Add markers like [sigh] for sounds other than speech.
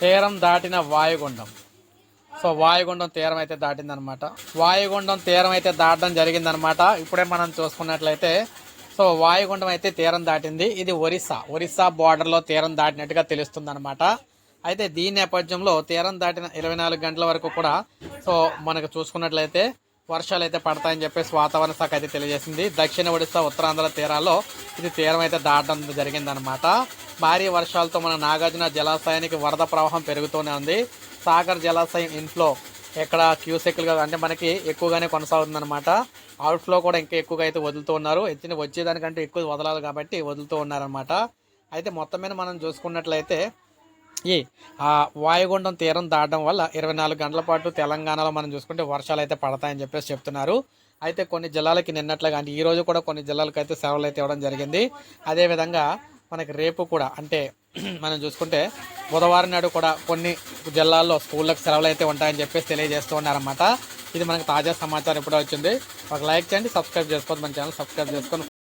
తీరం దాటిన వాయుగుండం. సో వాయుగుండం తీరం అయితే దాటిందనమాట. వాయుగుండం తీరం అయితే దాటడం జరిగిందనమాట. ఇప్పుడే మనం చూసుకున్నట్లయితే సో వాయుగుండం అయితే తీరం దాటింది. ఇది ఒరిస్సా. ఒరిస్సా బార్డర్లో తీరం దాటినట్టుగా తెలుస్తుంది అయితే దీని నేపథ్యంలో తీరం దాటిన ఇరవై నాలుగు గంటల వరకు కూడా సో మనకు చూసుకున్నట్లయితే వర్షాలు అయితే పడతాయని చెప్పేసి వాతావరణ శాఖ అయితే తెలియజేసింది. దక్షిణ ఒడిస్సా ఉత్తరాంధ్ర తీరాల్లో ఇది తీరం అయితే దాటడం జరిగిందనమాట భారీ వర్షాలతో మన నాగార్జున జలాశయానికి వరద ప్రవాహం పెరుగుతూనే ఉంది. సాగర్ జలాశయం ఇన్ఫ్లో ఎక్కడ క్యూసెక్లుగా అంటే మనకి ఎక్కువగానే కొనసాగుతుందన్నమాట. అవుట్ఫ్లో కూడా ఇంకా ఎక్కువగా అయితే వదులుతూ ఉన్నారు. ఎత్తిన వచ్చేదానికంటే ఎక్కువ వదలాలి కాబట్టి వదులుతూ ఉన్నారనమాట అయితే మొత్తం మీద మనం చూసుకున్నట్లయితే ఈ ఆ వాయుగుండం తీరం దాటడం వల్ల ఇరవై నాలుగు గంటల పాటు తెలంగాణలో మనం చూసుకుంటే వర్షాలు అయితే పడతాయని చెప్పేసి చెప్తున్నారు. అయితే కొన్ని జిల్లాలకి నిన్నట్లుగా అంటే ఈ రోజు కూడా కొన్ని జిల్లాలకు అయితే సెలవులు అయితే ఇవ్వడం జరిగింది. అదేవిధంగా మనకి రేపు కూడా అంటే [clears throat] మనం చూసుకుంటే బుధవారం నాడు కూడా కొన్ని జిల్లాల్లో స్కూళ్ళకి సెలవులు అయితే ఉంటాయని చెప్పేసి తెలియజేస్తూ ఉన్నారన్నమాట. ఇది మనకు తాజా సమాచారం ఇప్పుడే వచ్చింది. ఒక లైక్ చేయండి సబ్స్క్రైబ్ చేసుకోండి మన ఛానల్ సబ్స్క్రైబ్ చేసుకొని